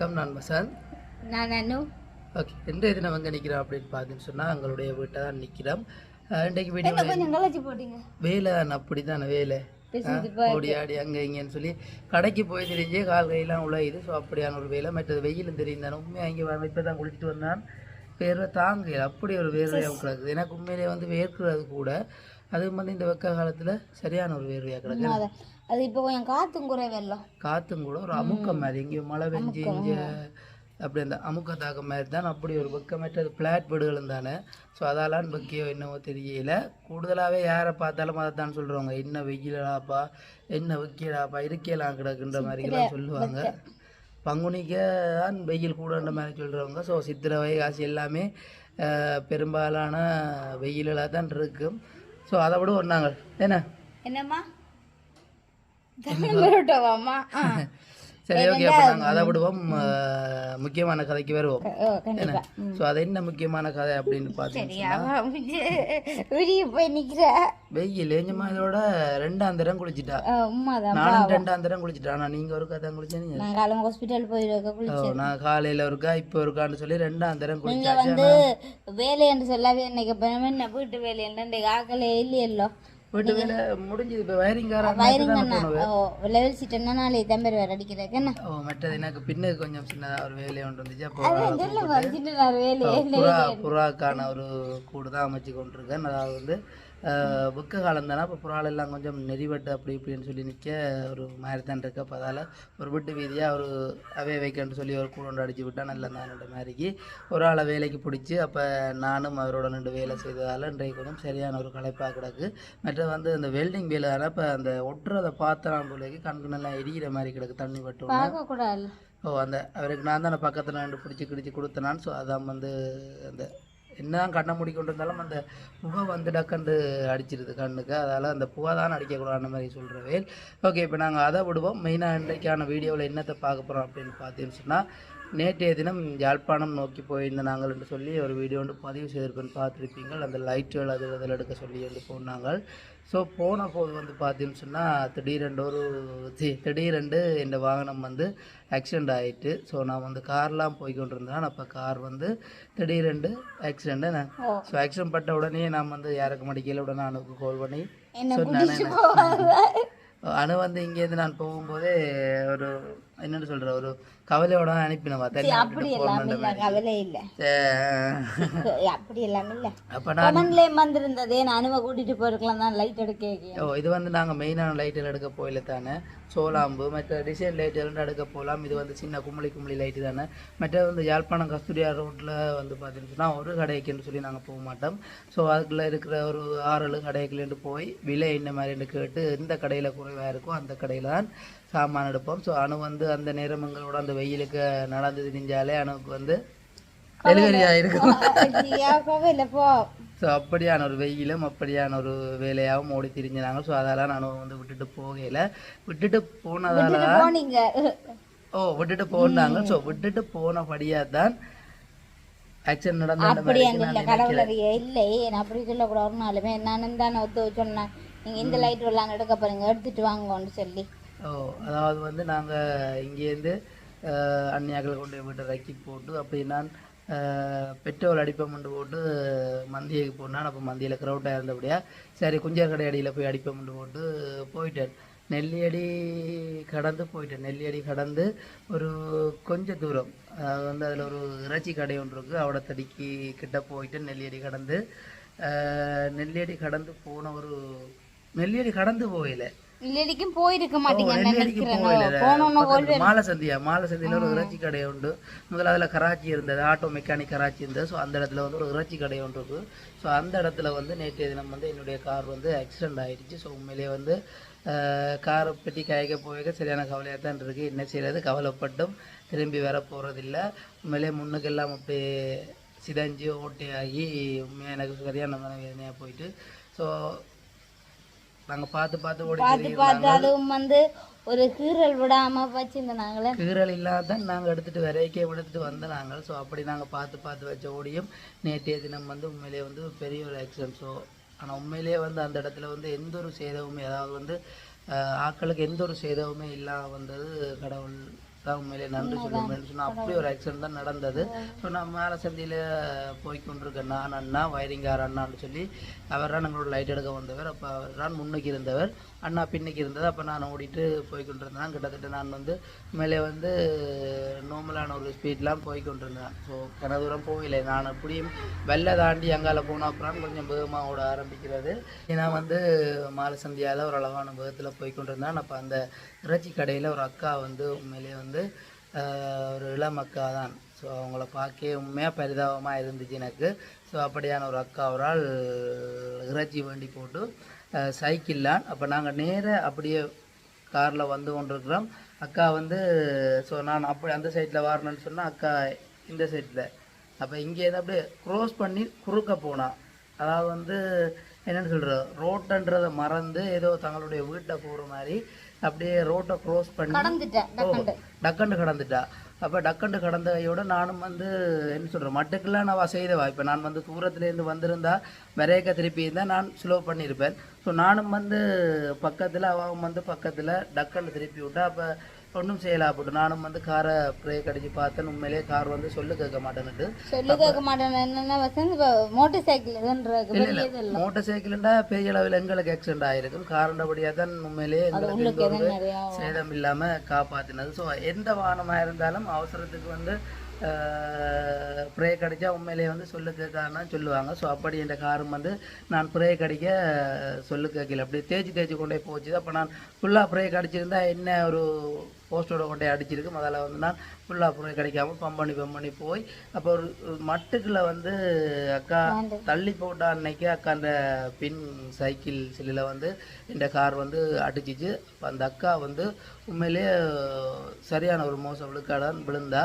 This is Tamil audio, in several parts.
வணக்கம் நான் வசந்த். நான் அனு ஓகே எந்த இது நம்ம எங்கே நிற்கிறோம் அப்படின்னு பார்த்தீங்கன்னு சொன்னால் எங்களுடைய வீட்டை தான் நிற்கிறோம் இன்றைக்கு வீடியோ வேலை தான் அப்படி தானே வேலை ஓடி ஆடி அங்கே இங்கேன்னு சொல்லி கடைக்கு போய் தெரிஞ்சே கால் கையெல்லாம் உழையுது. ஸோ அப்படியான ஒரு வேலை. மற்றது வெயிலும் தெரியும் தானே. உண்மையாக இங்கே வர இப்போ தான் குளிச்சுட்டு வந்தான். வேர்வை தாங்கல அப்படி ஒரு வேர்வையாக கிடக்குது. எனக்கு உண்மையிலேயே வந்து வேர்க்கிறது கூட. அது வந்து இந்த வெக்க காலத்தில் சரியான ஒரு வேர்வையாக கிடக்கு. அது இப்போ கொஞ்சம் காத்தும் குறைவெல்லாம் காற்றும் கூட ஒரு அமுக்கம் மாதிரி. இங்கே மழை பெஞ்சு இங்கே அப்படி அந்த அமுக்க தாக்கம் மாதிரி தான் அப்படி ஒரு வெக்கமற்ற அது பிளாட் வீடுகளும் தானே. ஸோ அதாலான் வெக்கையோ என்னவோ தெரியல. கூடுதலாகவே யாரை பார்த்தாலும் அதை தான் சொல்கிறவங்க என்ன வெயிலாப்பா என்ன வெக்கையலாப்பா இருக்கேலாம் கிடக்குன்ற மாதிரிலாம் சொல்லுவாங்க. பங்குனிக்கு தான் வெயில் கூடன்ற மாதிரி சொல்கிறவங்க ஸோ சித்திரை வைகாசி எல்லாமே பெரும்பாலான வெயிலாக தான் இருக்கும். ஸோ அதை விட ஒன்றாங்க என்ன? என்னம்மா? தமிழ்வாமா சரி ஓகே அப்போ நாங்கள் அதை விடுவோம். முக்கியமான கதைக்கு வருவோம். கண்டிப்பா. ஸோ அது என்ன முக்கியமான கதை அப்படின்னு பார்த்தீங்கன்னா வெயில் ஏஞ்சமா இதோட ரெண்டாம் தரம் குளிச்சிட்டா? நானும் ரெண்டாம் தரம் குளிச்சிட்டா ஆனால் நீங்கள் ஒரு கதை குளிச்சீங்க நான் ஹாஸ்பிட்டல் போயிருக்க நான் காலையில் ஒருக்கா இப்போ ஒருக்கான்னு சொல்லி ரெண்டாம் தரம் குளிச்சாச்சு. வந்து வேலை என்று சொல்லாவே இன்னைக்கு என்ன வீட்டு வேலை என்ன ஆக்கலே இல்லையல்லோ? வீட்டு வேலை முடிஞ்சது. இப்போ வயரிங்கார வயரிங் ஓ லெவல் சீட் என்ன நாளை தம்பர் வேற அடிக்கிறதுக்கு என்ன? ஓ மற்றது எனக்கு பின்னுக்கு கொஞ்சம் சின்னதாக ஒரு வேலை ஒன்று இருந்துச்சு. அப்போ வேலையே புறா புறாக்கான ஒரு கூடு தான் அமைச்சு கொண்டிருக்கேன். அதாவது வந்து புக்க காலம் தானே இப்போ புறால் எல்லாம் கொஞ்சம் நெறிவட்டு அப்படி இப்படின்னு சொல்லி நிற்க ஒரு மாதிரி தான் இருக்கு. அப்போ அதால் ஒரு விட்டு வீதியாக ஒரு அவே வைக்கன்னு சொல்லி ஒரு ஒன்று அடிச்சு விட்டா நல்ல நானோட மாதிரிக்கு ஒரு ஆளை வேலைக்கு பிடிச்சி அப்போ நானும் அவரோட ரெண்டு வேலை செய்ததால் இன்றைக்கு கொஞ்சம் சரியான ஒரு களைப்பாக கிடக்கு. மற்றது வந்து இந்த வெல்டிங் வேலை தானே இப்போ அந்த ஒட்டுறதை பார்த்தலாம் போலேக்கு கண்கு நல்லா எரியிற மாதிரி கிடக்கு. தண்ணி பட்டு ஓ அந்த அவருக்கு நான் தானே பக்கத்தில் ரெண்டு பிடிச்சி கிடிச்சு கொடுத்தனான்னு ஸோ அதான் வந்து அந்த என்னதான் கண்ணை மூடி கொண்டு இருந்தாலும் அந்த புகை வந்து டக்கண்டு அடிச்சிருது கண்ணுக்கு. அதால் அந்த புகை தான் அடிக்கக்கூடாது மாதிரி சொல்கிறவே ஓகே இப்போ நாங்கள் அதை விடுவோம். மெயினாக இன்றைக்கான வீடியோவில் என்னத்தை பார்க்க போகிறோம் அப்படின்னு பார்த்தீங்கன்னு சொன்னால் நேற்றைய தினம் யாழ்ப்பாணம் நோக்கி போயிருந்த நாங்கள் என்று சொல்லி ஒரு வீடியோ வந்து பதிவு செய்திருப்பேன். பார்த்துருப்பீங்கள் அந்த லைட்டுகள் அது இதில் எடுக்க சொல்லி வந்து போனாங்க. ஸோ போன போது வந்து பார்த்தீங்கன்னு சொன்னால் திடீரெண்டு ஒரு திடீரெண்டு இந்த வாகனம் வந்து ஆக்சிடெண்ட் ஆகிட்டு ஸோ நான் வந்து கார்லாம் போய் கொண்டிருந்தேன். அப்போ கார் வந்து திடீரெண்டு ஆக்சிடெண்ட்டு ஓ. ஸோ ஆக்சிடென்ட் பட்ட உடனே நான் வந்து யாருக்கு மடிக்கல உடனே அனுக்கு கால் பண்ணி சொன்னானே. அணு வந்து இங்கேருந்து நான் போகும்போதே ஒரு என்னன்னு சொல்கிற ஒரு கவலையோட அனுப்பினவா தண்ணி அப்படி எல்லாம் இல்ல கவலை இல்ல. அப்படி எல்லாம் இல்ல. அப்போ நான் கமன்லே வந்திருந்ததே நான் அனுவ கூட்டிட்டு போயிருக்கலாம் தான் லைட் எடுக்க ஓ இது வந்து நாங்கள் மெயினான லைட்டில் எடுக்க போயில தானே? சோலாம்பு மற்ற டிசைன் லைட் எல்லாம் எடுக்க போகலாம். இது வந்து சின்ன கும்பளி கும்பளி லைட்டு தானே? மற்ற வந்து யாழ்ப்பாணம் கஸ்தூரியா ரோட்டில் வந்து பார்த்தீங்கன்னு சொன்னால் ஒரு கடைக்குன்னு சொல்லி நாங்கள் போக மாட்டோம். ஸோ அதுக்குள்ளே இருக்கிற ஒரு ஆறு கடைக்குலேருந்து போய் விலை என்ன மாதிரின்னு கேட்டு எந்த கடையில் குறைவாக இருக்கோ அந்த கடையில் தான் சாமான் எடுப்போம். ஸோ அணு வந்து அந்த நேரம் எங்களோட அந்த வெயிலுக்கு நடந்து திரிஞ்சாலே அணுவுக்கு வந்து டெலிவரி ஆகிருக்கும் ஸோ அப்படியான ஒரு வெயிலும் அப்படியான ஒரு வேலையாகவும் ஓடி திரிஞ்சினாங்க. ஸோ அதெல்லாம் நான் வந்து விட்டுட்டு போகல விட்டுட்டு போனதால ஓ விட்டுட்டு போனாங்க. ஸோ விட்டுட்டு போனபடியாக தான் ஆக்சிடென்ட் நடந்த அங்க இல்ல நான் அப்படி சொல்லக்கூடாது நாளுமே நானும் தானே ஒத்து சொன்னேன் நீங்க இந்த லைட் எல்லாம் எடுக்க போறீங்க. எடுத்துட்டு வாங்கன்னு சொல்லி. ஓ அதாவது வந்து நாங்கள் இங்கேருந்து அந்நியாக்களை அந்நியாக்கள் கொண்டு போய் வீட்டை ரக்கி போட்டு அப்படி நான் பெட்ரோல் அடிப்பம் கொண்டு போட்டு மந்தியைக்கு போனான். அப்போ மந்தியில் க்ரௌட்டாக இருந்தபடியா சரி குஞ்சர் கடை அடியில் போய் அடிப்பமெண்டு போட்டு போயிட்டேன். நெல்லியடி கடந்து போயிட்டேன். நெல்லியடி கடந்து ஒரு கொஞ்ச தூரம் அதாவது வந்து அதில் ஒரு இறைச்சி கடை ஒன்று இருக்குது அவட தடிக்கு கிட்ட போயிட்டு நெல்லியடி கடந்து நெல்லியடி கடந்து போன ஒரு நெல்லியடி கடந்து போகல. இல்லடிக்கும் போயிருக்க மாட்டீங்க மாலை சந்தியா? மாலை சந்தியில் ஒரு இறைச்சி கடை உண்டு. முதல்ல அதில் கராச்சி இருந்தது ஆட்டோ மெக்கானிக் கராச்சி இருந்தது. ஸோ அந்த இடத்துல வந்து ஒரு இறைச்சி கடை ஒன்று இருக்குது ஸோ அந்த இடத்துல வந்து நேற்றைய தினம் வந்து என்னுடைய கார் வந்து ஆக்சிடென்ட் ஆயிடுச்சு. ஸோ உண்மையிலேயே வந்து காரை பெட்டி காய்க்க போய்க்க சரியான கவலையாக தான் இருக்குது என்ன செய்யறது? கவலைப்பட்டும். திரும்பி வர போகிறதில்ல உண்மையிலேயே முன்னுக்கெல்லாம் அப்படியே சிதஞ்சு ஓட்டையாகி உண்மையாக எனக்கு சரியான மனவேதனையாக போயிட்டு. ஸோ நாங்கள் பார்த்து பார்த்து ஓடி பார்த்து பார்த்து அதுவும் வந்து ஒரு கீறல் விடாம வச்சிருந்தாங்களே கீறல் இல்லாதான் நாங்கள் எடுத்துகிட்டு விரைக்கே எடுத்துகிட்டு வந்த நாங்கள். ஸோ அப்படி நாங்கள் பார்த்து பார்த்து வச்ச ஓடியும் நேற்றைய தினம் வந்து உண்மையிலேயே வந்து பெரிய ஒரு ஆக்சிடென்ட் ஸோ ஆனால் உண்மையிலேயே வந்து அந்த இடத்துல வந்து எந்த ஒரு சேதமுமே அதாவது வந்து ஆஹ், ஆட்களுக்கு எந்த ஒரு சேதமுமே இல்லாம வந்தது கடவுள். தான் உண்மையிலே நன்றி சொல்லுவேன் சொன்னால் அப்படி ஒரு ஆக்சிடென்ட் தான் நடந்தது. ஸோ நான் மேலே சந்தியில் போய் கொண்டிருக்கேன் நான் அண்ணா வயரிங்கார் அண்ணான்னு சொல்லி அவர் தான் எங்களோட லைட் எடுக்க வந்தவர். அப்போ அவர் தான் முன்னுக்கு இருந்தவர். அண்ணா பின்னுக்கு இருந்தது. அப்போ நான் ஓடிட்டு போய் கொண்டிருந்தேன். கிட்டத்தட்ட நான் வந்து மேலே வந்து நார்மலான ஒரு ஸ்பீட்லாம் போய் கொண்டிருந்தேன். ஸோ கன தூரம் போகலை நான் அப்படியும் வெள்ளை தாண்டி அங்கால போன அப்புறம் கொஞ்சம் வேகமாக ஓட ஆரம்பிக்கிறது. ஏன்னா வந்து மாலை சந்தியால் ஒரு அழகான வேகத்தில் போய் கொண்டிருந்தேன். அப்போ அந்த இறைச்சி கடையில் ஒரு அக்கா வந்து உண்மையிலேயே வந்து வந்து ஒரு இளம் அக்கா தான் ஸோ அவங்கள பார்க்க உண்மையாக பரிதாபமாக இருந்துச்சு எனக்கு. ஸோ அப்படியான ஒரு அக்கா அவரால் இறைச்சி வேண்டி போட்டு சைக்கிள்லான் அப்போ நாங்கள் நேராக அப்படியே காரில் வந்து கொண்டிருக்கிறோம். அக்கா வந்து ஸோ நான் அப்படி அந்த சைடில் வரணும்னு சொன்னால் அக்கா இந்த சைடில் அப்போ இங்கேருந்து அப்படியே க்ரோஸ் பண்ணி குறுக்க போனான் அதாவது வந்து என்னென்னு சொல்கிற ரோட்டுன்றதை மறந்து ஏதோ தங்களுடைய வீட்டை போகிற மாதிரி அப்படியே ரோட்டை க்ரோஸ் பண்ணி டக்குன்னு கடந்துட்டா. அப்போ டக்குன்னு கடந்த கையோட நானும் வந்து என்ன சொல்கிறேன் மட்டுக்கெல்லாம் நான் செய்தவா இப்போ நான் வந்து தூரத்துலேருந்து வந்திருந்தா விரைக்க திருப்பி இருந்தால் நான் ஸ்லோ பண்ணியிருப்பேன் ஸோ நானும் வந்து பக்கத்தில் அவன் வந்து பக்கத்தில் டக்குன்னு திருப்பி விட்டா அப்போ ஒன்றும் செய்யலா போட்டு நானும் வந்து காரை பிரேக் அடித்து பார்த்தேன். உண்மையிலேயே கார் வந்து சொல்லு கேட்க மாட்டேன்னுட்டு. சொல்லி கேட்க மாட்டேன் என்னென்ன மோட்டர் இல்லை மோட்டர் சைக்கிள்ண்டா பெரிய அளவில் எங்களுக்கு ஆக்சிடென்ட் ஆகிருக்கும் காரண்டபடியாக தான் உண்மையிலேயே எங்களுக்கு சேதம் இல்லாமல் காப்பாற்றினது ஸோ எந்த வாகனமாக இருந்தாலும் அவசரத்துக்கு வந்து பிரேக் அடித்தா உண்மையிலேயே வந்து சொல்லு கேட்காதுன்னா சொல்லுவாங்க. ஸோ அப்படி இந்த காரும் வந்து நான் பிரேக் அடிக்க சொல்லு கேட்கல. அப்படி தேய்ச்சி தேய்ச்சி கொண்டே போச்சு அப்போ நான் ஃபுல்லாக பிரேக் அடிச்சிருந்தா என்ன ஒரு போஸ்டோட கொண்டே அடிச்சிருக்கு. முதல்ல வந்து நான் ஃபுல்லாக பிரேக் அடிக்காமல் பம்ப் பண்ணி பம்ப் பண்ணி போய் அப்போ ஒரு மட்டுக்குள்ள வந்து அக்கா தள்ளி போட்டா அன்னைக்கு அக்கா அந்த பின் சைக்கிள் சில்லில் வந்து இந்த கார் வந்து அடிச்சிச்சு. அந்த அக்கா வந்து உண்மையிலேயே சரியான ஒரு மோசம் விழுக்காடான் விழுந்தா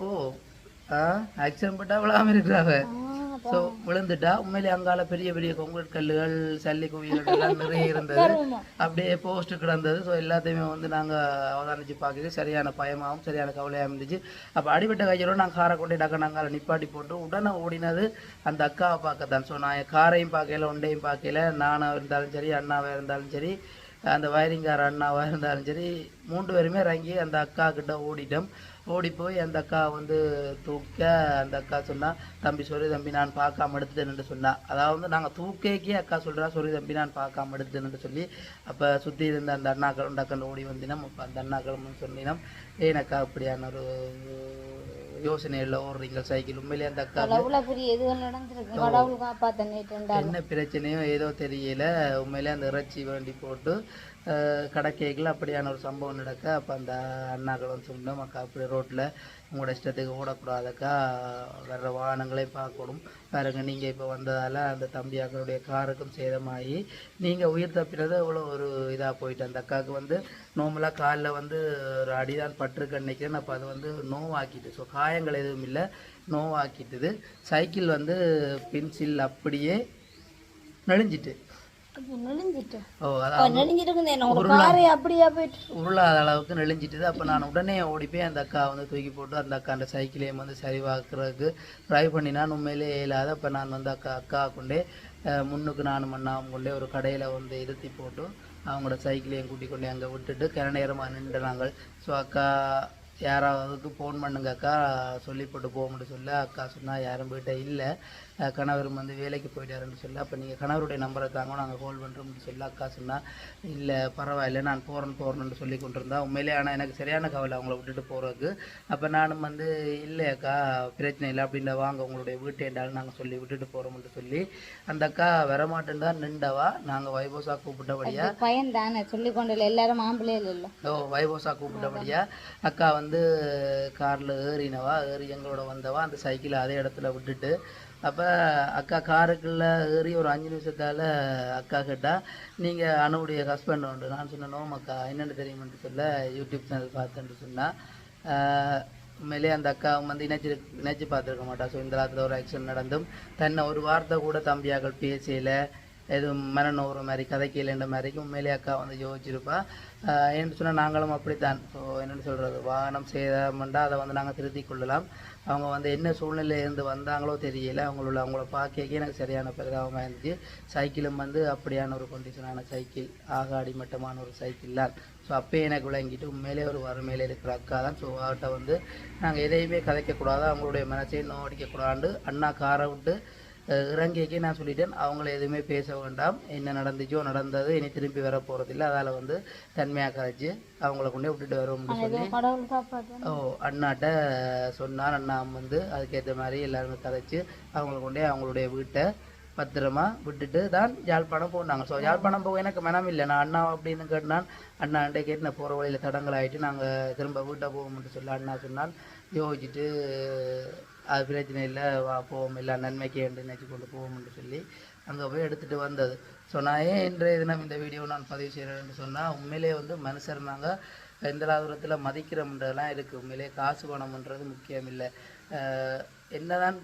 ஓ ஆக்சிடென்ட் பட்டா விழாம இருக்கிறாங்க ஸோ விழுந்துட்டா உண்மையிலே அங்கால பெரிய பெரிய கொங்குட் கல்லுகள் சல்லி குவியல்கள் எல்லாம் நிறைய இருந்தது. அப்படியே போஸ்ட் கிடந்தது. ஸோ எல்லாத்தையுமே வந்து நாங்கள் அவதானிச்சு பார்க்கறது சரியான பயமாகவும் சரியான கவலையாகவும் இருந்துச்சு. அப்போ அடிபட்ட கையோட நான் காரை கொண்டு டக்க நாங்கள் நிப்பாட்டி போட்டு உடனே ஓடினது அந்த அக்காவை பார்க்கத்தான். ஸோ நான் காரையும் பார்க்கல ஒண்டையும் பார்க்கல. நானாக இருந்தாலும் சரி அண்ணாவாக இருந்தாலும் சரி அந்த வயரிங்கார அண்ணாவாக இருந்தாலும் சரி மூன்று பேருமே இறங்கி அந்த அக்கா கிட்ட ஓடிட்டோம். ஓடி போய் அந்த அக்கா வந்து தூக்க அந்த அக்கா சொன்னால் தம்பி sorry தம்பி நான் பார்க்காம எடுத்துட்டேன்னு சொன்னா. அதாவது நாங்கள் தூக்கேக்கே அக்கா சொல்கிறா sorry தம்பி நான் பார்க்காம எடுத்துட்டேன்னு சொல்லி அப்போ சுற்றி இருந்த அந்த அண்ணாக்களும் அக்கா ஓடி வந்தினோம் அப்போ அந்த அண்ணாக்களும் சொன்னினோம் ஏன் அக்கா அப்படியான ஒரு யோசனையில் ஓடுறீங்க சைக்கிள் உண்மையிலேயே அந்த அக்கா என்ன பிரச்சனையோ ஏதோ தெரியல. உண்மையிலே அந்த இறைச்சி வேண்டி போட்டு கடைக்கேக்கில் அப்படியான ஒரு சம்பவம் நடக்க அப்போ அந்த அண்ணாக்கள் வந்து சொன்னோம் அக்கா அப்படி ரோட்டில் உங்களோட இஷ்டத்துக்கு ஓடக்கூடாதுக்கா. வர்ற வாகனங்களை பார்க்கணும். பாருங்க நீங்கள் இப்போ வந்ததால் அந்த தம்பி அக்களுடைய காருக்கும் சேதமாகி நீங்கள் உயிர் தப்பினது அவ்வளோ ஒரு இதாக போயிட்டு அந்த அக்காவுக்கு வந்து நோம்பலாக காலில் வந்து ஒரு அடிதான் பட்டிருக்கு நினைக்கிறேன் அப்போ அது வந்து நோவாக்கிட்டு ஸோ காயங்கள் எதுவும் இல்லை நோவாக்கிட்டுது. சைக்கிள் வந்து பென்சில் அப்படியே நெளிஞ்சிட்டு. உருளாத அளவுக்கு நெளிஞ்சிட்டுது. அப்போ நான் உடனே ஓடி போய் அந்த அக்கா வந்து தூக்கி போட்டு அந்த அக்கா அந்த சைக்கிளையும் வந்து சரிவாக்குறதுக்கு ட்ரை பண்ணி நான் உண்மையிலே இயலாத அப்போ நான் வந்து அக்கா அக்கா கொண்டே முன்னுக்கு நானும் அண்ணாவும் கொண்டே ஒரு கடையில் வந்து இருத்தி போட்டு அவங்களோட சைக்கிளையும் கூட்டி கொண்டே அங்கே விட்டுட்டு கிர நேரமாக நின்றுனாங்க ஸோ அக்கா யாராவதுக்கு ஃபோன் பண்ணுங்க அக்கா சொல்லி போட்டு போகும்னு சொல்ல அக்கா சொன்னால் யாரும் போயிட்ட இல்லை. அஹ் கணவரும் வந்து வேலைக்கு போயிட்டாருன்னு சொல்ல அப்போ நீங்கள் கணவருடைய நம்பரை தாங்க நாங்கள் கால் பண்ணுறோம்னு சொல்ல அக்கா சொன்னால் இல்லை பரவாயில்ல நான் போகிறேன் போகிறேன்னு சொல்லி கொண்டிருந்தா உண்மையிலே ஆனால் எனக்கு சரியான கவலை அவங்கள விட்டுட்டு போகிறதுக்கு அப்போ நானும் வந்து இல்லை அக்கா பிரச்சனை இல்லை அப்படின்ற வாங்க உங்களுடைய வீட்டேண்டாலும் நாங்கள் சொல்லி விட்டுட்டு போகிறோம்னு சொல்லி அந்த அக்கா வரமாட்டேன்னு தான் நின்றவா. நாங்கள் வைபோசா கூப்பிட்டபடியா பையன் தானே சொல்லி கொண்டு எல்லாரும் ஆம்பளே இல்லை. ஓ வைபோசா கூப்பிட்டபடியா அக்கா வந்து காரில் ஏறினவா ஏறி எங்களோட வந்தவா அந்த சைக்கிளை அதே இடத்துல விட்டுட்டு அப்போ அக்கா காருக்குள்ளே ஏறி ஒரு அஞ்சு நிமிஷத்தால் அக்கா கேட்டால் நீங்கள் அனுடைய ஹஸ்பண்ட் உண்டு. நான் சொன்னேன் "நோம் அக்கா என்னென்னு தெரியுமென்று சொல்ல யூடியூப் சேனல் பார்த்தேன்னு சொன்னால் உண்மையிலே அந்த அக்கா வந்து இணைச்சி இணைச்சி பார்த்துருக்க மாட்டா. ஸோ இந்த காலத்தில் ஒரு ஆக்சிடென்ட் நடந்தும் தன்னை ஒரு வார்த்தை கூட தம்பியாக்கள் பேசல எதுவும் மனநோற மாதிரி கதைக்கலைன்ற மாதிரிக்கு உண்மையிலே அக்கா வந்து யோசிச்சிருப்பா. என்ன சொன்னால் நாங்களும் அப்படித்தான். ஸோ என்னென்னு சொல்கிறது வாகனம் சேதம்ண்டா அதை வந்து நாங்கள் திருத்தி கொள்ளலாம். அவங்க வந்து என்ன சூழ்நிலையிலேருந்து வந்தாங்களோ தெரியல. அவங்களோட அவங்கள பார்க்க எனக்கு சரியான பரிதாபமாக இருந்துச்சு. சைக்கிளும் வந்து அப்படியான ஒரு கண்டிஷனான சைக்கிள். ஆக அடிமட்டமான ஒரு சைக்கிள் தான். ஸோ அப்போயே எனக்கு விளங்கிட்டு உண்மையிலே ஒரு வறுமையில் இருக்கிற அக்கா தான். ஸோ அவர்கிட்ட வந்து நாங்கள் எதையுமே கதைக்கக்கூடாது. அவங்களுடைய மனசையும் நோடிக்கக்கூடாது அண்ணா காரை விட்டு இறங்கிக்கே நான் சொல்லிட்டேன். அவங்கள எதுவுமே பேச வேண்டாம். என்ன நடந்துச்சோ நடந்தது இனி திரும்பி வர போகிறதில்ல அதால் வந்து தன்மையாக கதைச்சு அவங்கள கொண்டே விட்டுட்டு வருவோம்னு சொல்லி. ஓ அண்ணாட்ட சொன்னார் அண்ணா வந்து அதுக்கேற்ற மாதிரி எல்லாருமே கதைச்சு அவங்கள கொண்டே அவங்களுடைய வீட்டை பத்திரமா விட்டுட்டு தான் யாழ்ப்பாணம் போனாங்க. ஸோ யாழ்ப்பாணம் போக எனக்கு மனம் இல்லை. நான் அண்ணா அப்படின்னு கேட்டான். அண்ணா அண்டே கேட்டு நான் போகிற வழியில் தடங்கள் ஆகிட்டு நாங்கள் திரும்ப வீட்டை போவோம்னு சொல்லி அண்ணா சொன்னால் யோசிச்சுட்டு அது பிரச்சனை இல்லை வா போவோம் இல்லை நன்மைக்கு என்று நினச்சி கொண்டு போவோம்னு சொல்லி அங்கே போய் எடுத்துகிட்டு வந்தது. ஸோ நான் ஏன் இன்றைய தினம் இந்த வீடியோ நான் பதிவு செய்கிறேன்னு சொன்னால் உண்மையிலே வந்து மனுஷர் நாங்கள் எந்தலாதுரத்தில் மதிக்கிறோம்ன்றதெல்லாம் இருக்குது உண்மையிலே காசு பணம்ன்றது முக்கியம் இல்லை. என்னதான்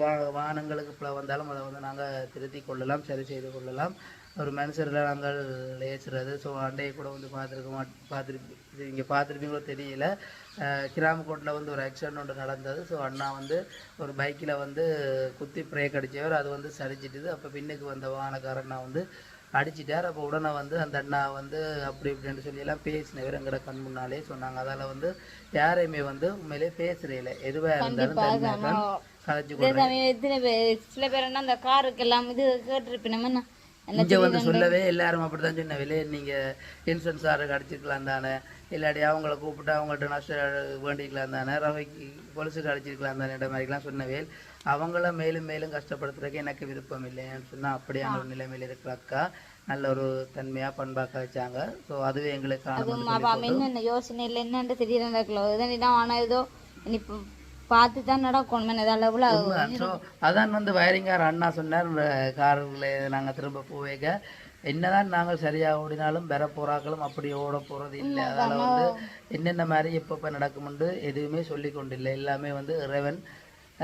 வா வாகனங்களுக்கு பிள்ளை வந்தாலும் அதை வந்து நாங்கள் திருத்தி கொள்ளலாம் சரி செய்து கொள்ளலாம். ஒரு மனுஷர்களை நாங்கள் ஏசுறது ஸோ அண்டையை கூட வந்து பார்த்துருக்க மாட் பார்த்துருப்பி இங்கே பார்த்துருப்பீங்களோ தெரியல. கிராமக்கோட்டில் வந்து ஒரு ஆக்சிடென்ட் ஒன்று நடந்தது. ஸோ அண்ணா வந்து ஒரு பைக்கில் வந்து குத்தி பிரேக் அடித்தவர் அது வந்து சரிச்சிட்டுது அப்போ பின்னுக்கு வந்த வாகனக்காரன் வந்து அடிச்சிட்டார். அப்போ உடனே வந்து அந்த அண்ணா வந்து அப்படி இப்படின்னு சொல்லி எல்லாம் பேசினவர் எங்கட கண் முன்னாலே சொன்னாங்க. அதால் வந்து யாரையுமே வந்து உண்மையிலே பேசுறதில்ல எதுவாக இருந்தாலும் சில பேர் என்ன அந்த காருக்கு எல்லாம் இது கேட்டிருப்பினோம் என்ன? இங்கே வந்து சொல்லவே எல்லாரும் அப்படிதான் சொன்ன விலை நீங்கள் இன்சூரன்ஸ் ஆருக்கு அடிச்சிருக்கலாம் தானே? இல்லாட்டி அவங்கள கூப்பிட்டு அவங்கள்ட்ட நஷ்டம் வேண்டிக்கலாம் தானே? ரவைக்கு பொலிசுக்கு அடிச்சிருக்கலாம் தானே? மாதிரிலாம் சொன்னவே அவங்கள மேலும் மேலும் கஷ்டப்படுத்துறதுக்கு எனக்கு விருப்பம் இல்லைன்னு சொன்னால் அப்படியான ஒரு நிலைமையில் இருக்கிற அக்கா நல்ல ஒரு தன்மையாக பண்பாக கழிச்சாங்க ஸோ அதுவே எங்களுக்கு என்னென்ன யோசனை இல்லை? என்னன்ட்டு தெரியல நடக்கல ஆனால் ஏதோ இப்போ பார்த்து தான் நடக்கணும் ஏதாவது எவ்வளோ ஸோ அதான் வந்து வயரிங்கார் அண்ணா சொன்னார் காரில் நாங்கள் திரும்ப போவேக. என்னதான் நாங்கள் சரியாக ஓடினாலும் பெற போறாக்களும் அப்படி ஓட போகிறது இல்லை. அதால் வந்து என்னென்ன மாதிரி எப்பப்போ நடக்கும்னு எதுவுமே சொல்லி கொண்டில்லை. எல்லாமே வந்து இறைவன்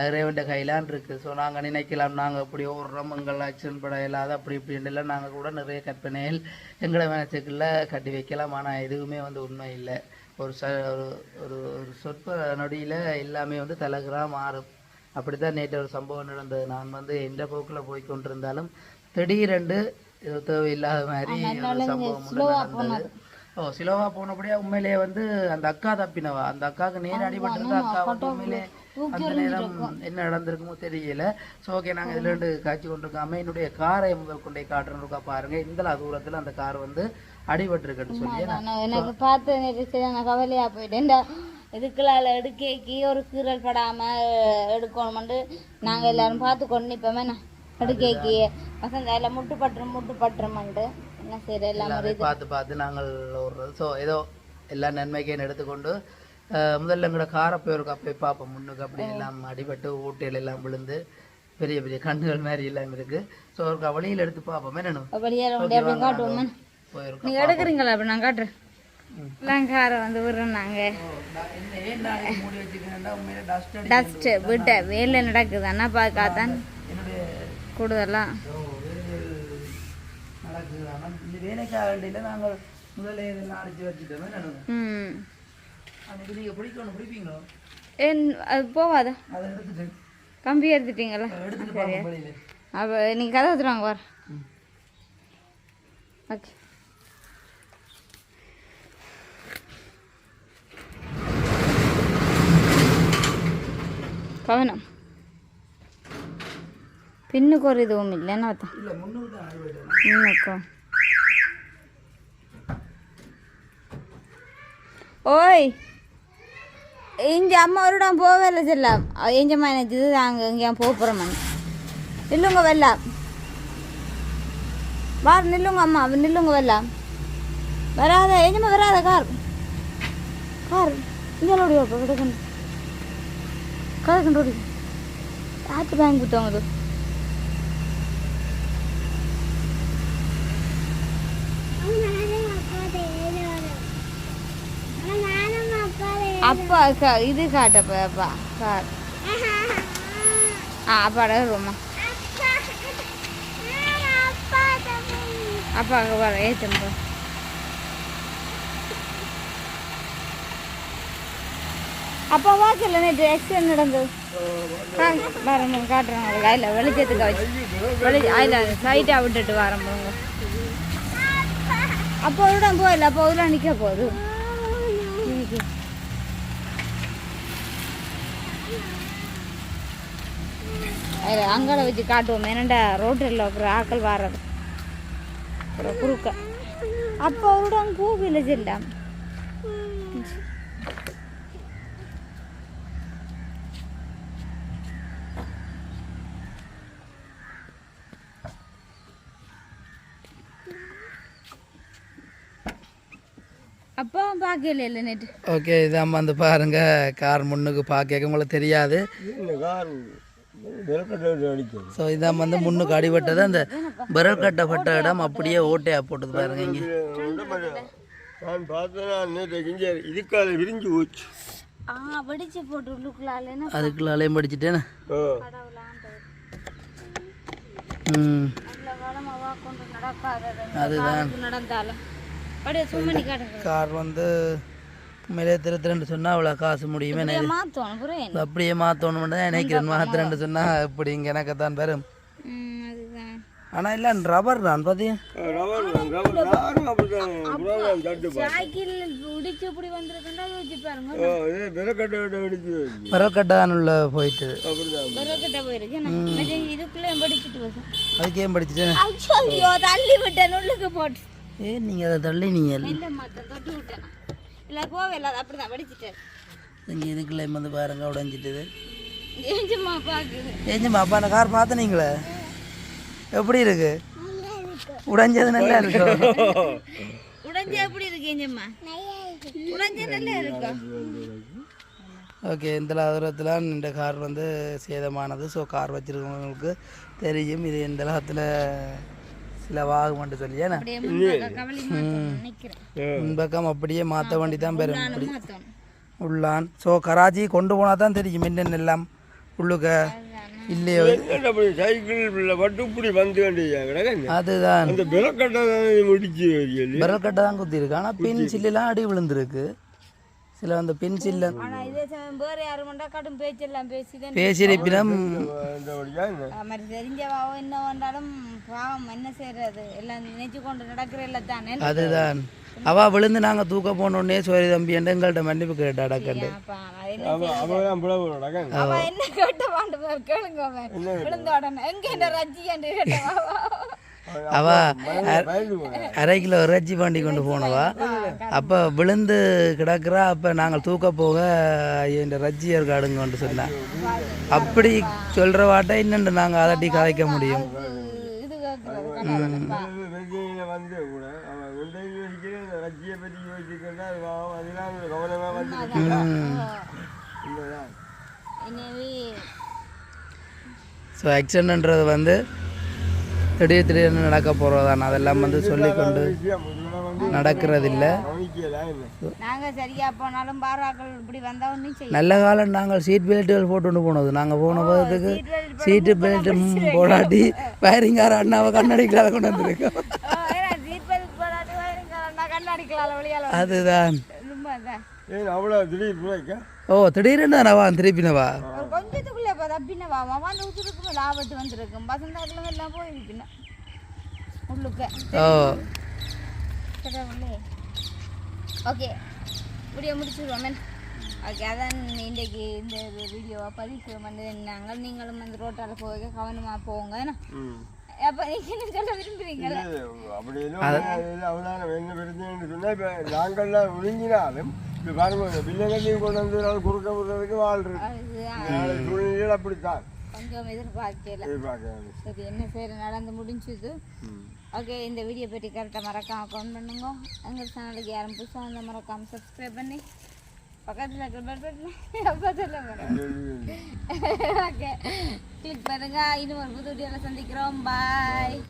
இறைவன் கையிலான் இருக்குது ஸோ நாங்கள் நினைக்கலாம் நாங்கள் அப்படி ஓடுறோம் எங்கள் ஆக்சிடென்ட் பட இல்லாத அப்படி இப்படின்னு எல்லாம் நாங்கள் கூட நிறைய கற்பனைகள் எங்களை மனசுக்குள்ள கட்டி வைக்கலாம். ஆனால் எதுவுமே வந்து உண்மை இல்லை. ஒரு ச ஒரு ஒரு ஒரு சொற்ப நொடியில் எல்லாமே வந்து தலைகளாக மாறும். அப்படி தான் நேற்று ஒரு சம்பவம் நடந்தது. நான் வந்து எந்த போக்கில் போய் கொண்டிருந்தாலும் திடீரென்று இது தேவையில்லாத மாதிரி ஒரு சம்பவம் நடந்தது. ஓ சிலோவா போனபடியா உண்மையிலேயே வந்து அந்த அக்கா தப்பினவா? அந்த அக்காவுக்கு நேரம் அடிபட்டிருந்தா அக்கா வந்து உண்மையிலே அந்த நேரம் என்ன நடந்திருக்குமோ தெரியல. ஸோ ஓகே நாங்கள் இதில் ரெண்டு காட்சி கொண்டிருக்காம என்னுடைய காரை முதல் கொண்டே காட்டுறதுக்கா பாருங்க. இந்த தூரத்தில் அந்த கார் வந்து அடிபட்டிருக்குன்னு சொல்லி எனக்கு பார்த்து நான் கவலையாக போயிட்டேன் இதுக்குள்ளால எடுக்கி ஒரு கீறல் படாமல் எடுக்கணுமெண்டு நாங்கள் எல்லாரும் பார்த்து கொண்டு நிற்போமே நான் எடுக்கி வசந்த எல்லாம் முட்டு பட்டுரும் முட்டு பட்டுருமெண்டு என்ன செய்யற எல்லாம் பார்த்து பார்த்து நாங்கள் ஓடுறது. ஸோ ஏதோ எல்லா நன்மைக்கையும் எடுத்துக்கொண்டு முதல்ல எங்களோட காரை போய் பார்ப்போம். முன்னுக்கு அப்படி எல்லாம் அடிபட்டு ஊட்டையில எல்லாம் விழுந்து பெரிய பெரிய கண்ணுகள் மாதிரி எல்லாம் இருக்கு. ஸோ ஒரு வழியில் எடுத்து பார்ப்போம். போயிருக்கோம் நீங்கள் எடுக்கிறீங்களா? அப்படி நான் காட்டுறேன். காரை வந்து விடுறோம் நாங்கள் என்ன ஏன் நான் இதை மூடி வச்சுக்கிறேன்னா உண்மையிலே டஸ்ட் அடி டஸ்ட்டு விட்ட வேலை நடக்குது. அண்ணா பார்க்காதான் கூடுதலாம் வேலைக்காக வேண்டியில நாங்கள் முதல்ல இதெல்லாம் அடிச்சு வச்சுட்டோமே? என்னணும் ம். அன்னைக்கு நீங்கள் பிடிக்கணும் பிடிப்பீங்களோ என் அது போவாதா? கம்பி எடுத்துட்டீங்களா வெளியில் அப்போ நீங்கள் கதை வச்சுருவாங்க வர. ஓகே. கவனம். பின்னுக்கு ஒரு இதுவும் இல்லைன்னு அர்த்தம் இல்லை முன்னூறு தான் அடிபட்டு முன்னுக்கும் ஓய்! இங்கே அம்மா வருடம் போவே செல்லாம் எஞ்சம்மா எனக்கு இது நாங்கள் இங்கே போக போகிறோம் நில்லுங்க வெல்லாம் வார் நில்லுங்க அம்மா. நில்லுங்க வெல்லாம் வராத எஞ்சம்மா வராத? கார். கார். இங்கே ஓடி வைப்ப கிடக்கணும் கிடக்கணும் ஆற்று பேங்க் கொடுத்தவங்க அப்பா இது காட்டப்பா அப்பா கார் ஆ அப்பாடா ரொம்ப அப்பா அங்கே வர ஏற்றும் அப்பா வாக்கில் நேற்று ஆக்சிடென்ட் நடந்தது வரம்பு காட்டுறோம் உங்களுக்கு அதில் வெளிச்சத்துக்கு வச்சு. வெளி அதில் சைட்டாக விட்டுட்டு வரோம் அப்போ விட போயிடல அப்போ இதில் நிற்க போகுது இன்னைக்கு. அதில் அங்கால வச்சு காட்டுவோம். என்னண்டா ரோட்டில் அப்புறம் ஆக்கள் வர்றது. அப்புறம் குறுக்க. அப்போ அவரோட அங்கே போகல செல்லாம் அப்போ பார்க்கல இல்லை நேற்று ஓகே இதான் வந்து பாருங்க. கார் முன்னுக்கு பார்க்க உங்களுக்கு தெரியாது. ஸோ இதான் வந்து முன்னுக்கு அடிபட்டது. அந்த விரல் கட்டப்பட்ட இடம் அப்படியே ஓட்டையா போட்டது பாருங்க இங்கே. நான் பார்த்தேன்னா இதுக்கால விரிஞ்சு போச்சு அதுக்குள்ளாலையும் படிச்சுட்டேன்னு அதுதான். கார் வந்து மேலே திருத்துறேன்னு சொன்னால் அவ்வளோ காசு முடியுமே அப்படியே மாற்றணும் தான் நினைக்கிறேன் மாத்திரன்னு சொன்னால் இப்படி இங்கே எனக்கு தான் வரும் அதுதான். ஆனால் இல்லை ரப்பர் தான் பார்த்தீங்க ரவர் தான், உள்ள போயிட்டு. படிச்சுட்டு அதுக்கே படிச்சுட்டேன் ஐயோ தள்ளி விட்டேன் உள்ளுக்கு போட்டு. ஏ நீங்கள் அதை தள்ளி நீங்கள் இல்லை இங்கே இதுக்குள்ளே வந்து பாருங்க உடஞ்சிட்டுது? ஏஞ்சுமா பாக்குது ஏஞ்சுமா அப்பா அந்த கார் பார்த்தனீங்களே? எப்படி இருக்கு? உடைஞ்சது நல்லா இருக்கும் உடஞ்சு எப்படி இருக்கு ஏஞ்சம்மா உடஞ்சு நல்லா இருக்கா? ஓகே இந்த தூரத்தில் இந்த கார் வந்து சேதமானது. ஸோ கார் வச்சுருக்கவங்களுக்கு தெரியும் இது இந்த காலத்தில் சில வாகுமென்று சொல்லி ஏன்னா? முன்பக்கம் அப்படியே மாற்ற வண்டி தான் பெறும் மாத்தணும் உள்ளான். ஸோ கராச்சி கொண்டு போனால் தான் தெரியும் என்னென்ன எல்லாம் உள்ளுக்க இல்லையோ? அப்படி சைக்கிள் மட்டும் இப்படி வந்து வேண்டிய அதுதான். விரல் கட்டை தான் குத்திருக்கு ஆனால் பின் சில்லாம் அடி விழுந்திருக்கு. சில அந்த பின் சில்ல ஆனா இதே சமயம் வேற யாரும் மண்டா கடும் பேச்செல்லாம் பேசிதான் பேசியிருப்பினும் அதுதான். அவ விழுந்து நாங்கள் தூக்க போனோடனே சோரி தம்பி என்று எங்கள்கிட்ட மன்னிப்பு கேட்டா அவ என்ன கேட்ட அவ அரை கிலோ இறைச்சி பாண்டி கொண்டு போனவா? அப்போ விழுந்து கிடக்குறா அப்போ நாங்கள் தூக்க போக இந்த ரஜ்ஜியர் காடுங்கன்னு சொன்னேன் அப்படி சொல்கிற வாட்டை இன்னும் நாங்கள் அதட்டி கதைக்க முடியும். ஸோ ஆக்சிடென்ட்ன்றது வந்து திடீர் திடீர்னு நடக்க போகிறதான் அதெல்லாம் வந்து சொல்லிக்கொண்டு நடக்கிறதில்ல. கவனிக்கலாம் என்ன நாங்க சரியா போனாலும் பாராக்கள் இப்படி வந்தா ஒன்றும் செய்ய நல்ல காலம் நாங்கள் சீட் பெல்ட்டுகள் போட்டு போனது. நாங்கள் போன போகிறதுக்கு சீட்டு பெல்ட் போடாட்டி வயரிங்கார அண்ணாவை கண்ணடிக்கலாத கொண்டு வந்திருக்கோம் அதுதான். ஓ திடீர்னு தானவா திருப்பினவா? இப்போ தப்பின வா வந்து ஊற்றுருக்கு மேலே ஆபத்து வந்திருக்கும். பசந்தாக்கில் எல்லாம் போயிருப்பின உள்ளுக்க. ஓகே. வீடியோ முடிச்சுடுவோமே ஓகே அதான் இன்றைக்கு இந்த வீடியோவை பதிவு நாங்கள். நீங்களும் வந்து ரோட்டால் போக கவனமாக போங்க. அப்படி என்ன பிரச்சனைன்னு சொன்னால் இப்போ நாங்கள்லாம் ஒழுங்கினாலும் இப்போ பாருங்க பிள்ளைங்களையும் கொண்டு வந்து குறுக்க விடுறதுக்கு வாழ் இருக்கு அது சூழ்நிலையில் அப்படித்தான். கொஞ்சம் எதிர்பார்க்கல. எதிர்பார்க்க சரி என்ன செய்ய நடந்து முடிஞ்சுது. ஓகே இந்த வீடியோ பற்றி கரெக்டாக மறக்காம கமெண்ட் பண்ணுங்க. எங்கள் சேனலுக்கு யாரும் புதுசாக வந்து மறக்காம சப்ஸ்கிரைப் பண்ணி பக்கத்தில் இருக்கிற பெல் பட்டன் அப்போ சொல்லுங்க ஓகே கிளிக் பண்ணுங்க. இன்னும் ஒரு புது வீடியோவில் சந்திக்கிறோம். பாய்